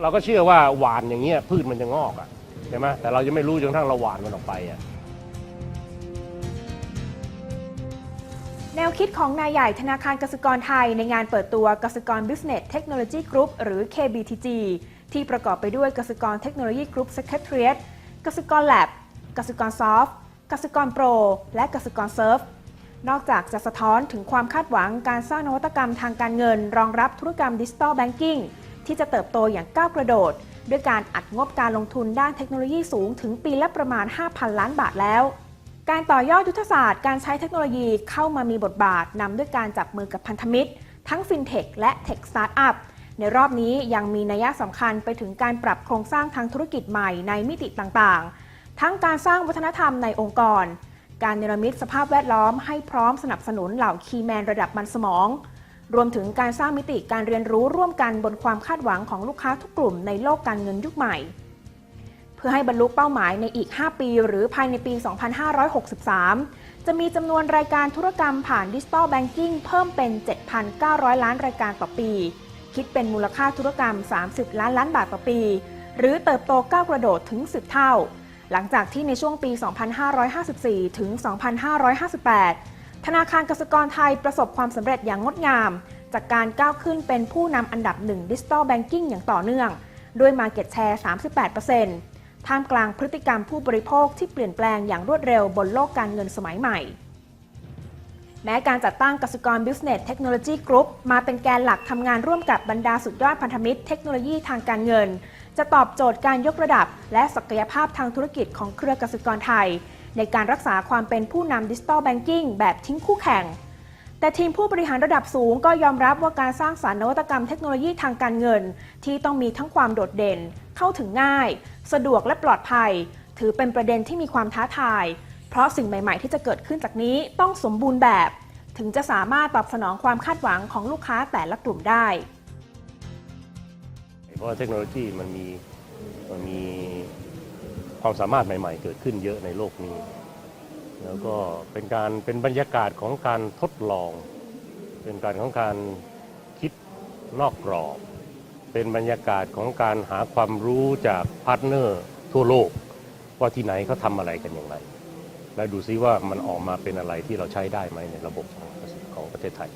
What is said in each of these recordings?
เราก็เชื่อว่าหวานอย่างเงี้ยพืชมันจะงอกอะใช่ไหมแต่เราจะไม่รู้จนกระทั่งเราหวานมันออกไปอะ แนวคิดของนายใหญ่ธนาคารกสิกรไทยในงานเปิดตัวกสิกร Business Technology Group หรือ KBTG ที่ประกอบไปด้วยกสิกรเทคโนโลยีกรุ๊ป Secretariat กสิกร Lab กสิกร Soft กสิกร Pro และกสิกร Surf นอกจากจะสะท้อนถึงความคาดหวังการสร้างนวัตกรรมทางการเงิน รองรับธุรกรรมดิจิ t a ลแบงกิ้ง ที่จะเติบโตอย่างก้าวกระโดด ด้วยการอัดงบการลงทุนด้านเทคโนโลยีสูงถึงปีละประมาณ 5,000 ล้านบาทแล้ว การต่อยอดยุทธศาสตร์การใช้เทคโนโลยีเข้ามามีบทบาทนำด้วยการจับมือกับพันธมิตร ทั้งฟินเทคและเทคสตาร์ทอัพในรอบนี้ยังมีนัยสำคัญไปถึงการปรับโครงสร้างทางธุรกิจใหม่ในมิติต่างๆ ทั้งการสร้างวัฒนธรรมในองค์กร การเนรมิตสภาพแวดล้อมให้พร้อมสนับสนุนเหล่าคีย์แมนระดับมันสมอง รวมถึงการสร้างมิติการเรียนรู้ร่วมกันบนความคาดหวังของลูกค้าทุกกลุ่มในโลกการเงินยุคใหม่ เพื่อให้บรรลุเป้าหมายในอีก 5 ปี หรือภายในปี 2563 จะมีจำนวนรายการธุรกรรมผ่านดิจิ t a ลแบงกิ้งเพิ่มเป็น 7,900 ล้านรายการต่อปี คิดเป็นมูลค่าธุรกรรม 30 ล้านล้านบาทต่อปี หรือเติบโตก้าวกระโดดถึง 10 เท่า หลังจากที่ในช่วงปี 2554 ถึง 2558 ธนาคารกสิกรไทยประสบความสำเร็จอย่างงดงาม จากการก้าวขึ้นเป็นผู้นำอันดับหนึ่งดิจิ t a ลแบงกิ้งอย่างต่อเนื่อง ด้วย Market Share 38%ท่ามกลางพฤติกรรมผู้บริโภคที่เปลี่ยนแปลงอย่างรวดเร็วบนโลกการเงินสมัยใหม่ แม้การจัดตั้งกสิกร Business Technology Group มาเป็นแกนหลักทำงานร่วมกับบรรดาสุดยอดพันธมิตรเทคโนโลยีทางการเงิน จะตอบโจทย์การยกระดับ และศักยภาพทางธุรกิจของเครือกสิกรไทย ในการรักษาความเป็นผู้นำดิจิ t a ลแบงกิ้งแบบทิ้งคู่แข่ง แต่ทีมผู้บริหารระดับสูงก็ยอมรับว่าการสร้างสารรค์นวัตกรรมเทคโนโลยีทางการเงิน ที่ต้องมีทั้งความโดดเด่น เข้าถึงง่าย สะดวกและปลอดภัย ถือเป็นประเด็นที่มีความท้าทาย เพราะสิ่งใหม่ ๆ ที่จะเกิดขึ้นจากนี้ต้องสมบูรณ์แบบ ถึงจะสามารถตอบสนองความคาดหวังของลูกค้าแต่ละกลุ่มได้ เพราะเทคโนโลยีมันมีมันมี ความสามารถใหม่ ๆ เกิดขึ้นเยอะในโลกนี้ แล้วก็เป็นการเป็นบรรยากาศของการทดลอง เป็นการของการคิดนอกกรอบ เป็นบรรยากาศของการหาความรู้จากพาร์ทเนอร์ทั่วโลก ว่าที่ไหนเขาทำอะไรกันอย่างไร และดูซิว่ามันออกมาเป็นอะไรที่เราใช้ได้ไหมในระบบของของประเทศไทย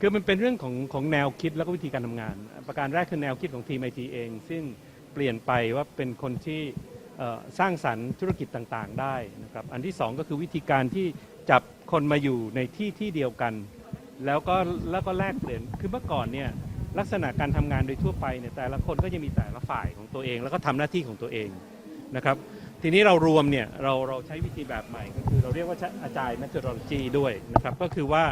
คือมันเป็นเรื่องของของแนวคิดแล้วก็วิธีการทำงาน ประการแรกคือแนวคิดของทีมไอทีเอง ซึ่งเปลี่ยนไปว่าเป็นคนที่ สร้างสรรค์ธุรกิจต่างๆได้นะครับอันที่สองก็คือวิธีการที่จับคนมาอยู่ในที่ที่เดียวกัน แล้วก็แล้วก็แลกเปลี่ยนคือเมื่อก่อนเนี่ยลักษณะการทำงานโดยทั่วไปเนี่ยแต่ละคนก็จะมีแต่ละฝ่ายของตัวเอง แล้วก็ทำหน้าที่ของตัวเองนะครับทีนี้เรารวมเนี่ยเราเราใช้วิธีแบบใหม่ก็คือเราเรียกว่าอาจารย์ methodology ด้วยนะครับก็คือว่า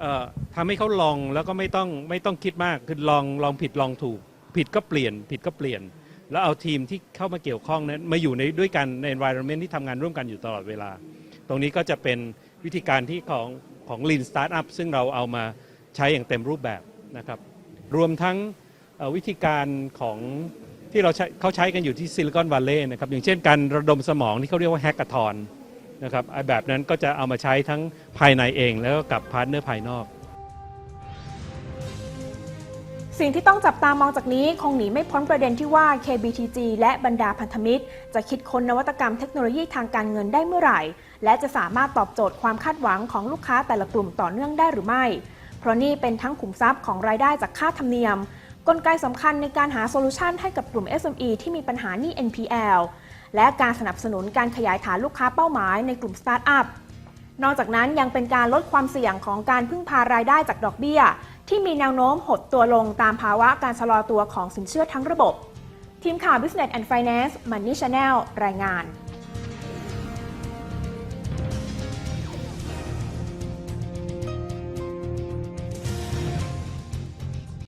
เอ่อทำให้เขาลองแล้วก็ไม่ต้องไม่ต้องคิดมากคือลองลองผิดลองถูก ผิดก็เปลี่ยน ผิดก็เปลี่ยน แล้วเอาทีมที่เข้ามาเกี่ยวข้องนั้นมาอยู่ในด้วยกันใน environment ที่ทำงานร่วมกันอยู่ตลอดเวลา ตรงนี้ก็จะเป็นวิธีการที่ของของ Lean Startup ซึ่งเราเอามาใช้อย่างเต็มรูปแบบนะครับ รวมทั้งวิธีการของที่เราเขาใช้กันอยู่ที่ซิลิคอนวัลเลย์นะครับ อย่างเช่นการระดมสมองที่เขาเรียกว่าแฮก a ทอนนะครับไอแบบนั้นก็จะเอามาใช้ทั้งภายในเองแล้วก็กับพาร์ทเนอร์ภายนอก สิ่งที่ต้องจับตามองจากนี้คงหนีไม่พ้นประเด็นที่ว่า KBTG และบรรดาพันธมิตร จะคิดค้นนวัตกรรมเทคโนโลยีทางการเงินได้เมื่อไหร่ และจะสามารถตอบโจทย์ความคาดหวังของลูกค้าแต่ละกลุ่มต่อเนื่องได้หรือไม่ เพราะนี่เป็นทั้งขุมทรัพย์ของรายได้จากค่าธรรมเนียม กลไกสำคัญในการหาโซลูชันให้กับกลุ่ม SME ที่มีปัญหานี้ NPL และการสนับสนุนการขยายฐานลูกค้าเป้าหมายในกลุ่มสตาร์ทอัพนอกจากนั้นยังเป็นการลดความเสี่ยงของการพึ่งพารายได้จากดอกเบี้ย ที่มีแนวโน้มหดตัวลงตามภาวะการชะลอตัวของสินเชื่อทั้งระบบ ทีมข่าว Business and Finance Money Channel รายงาน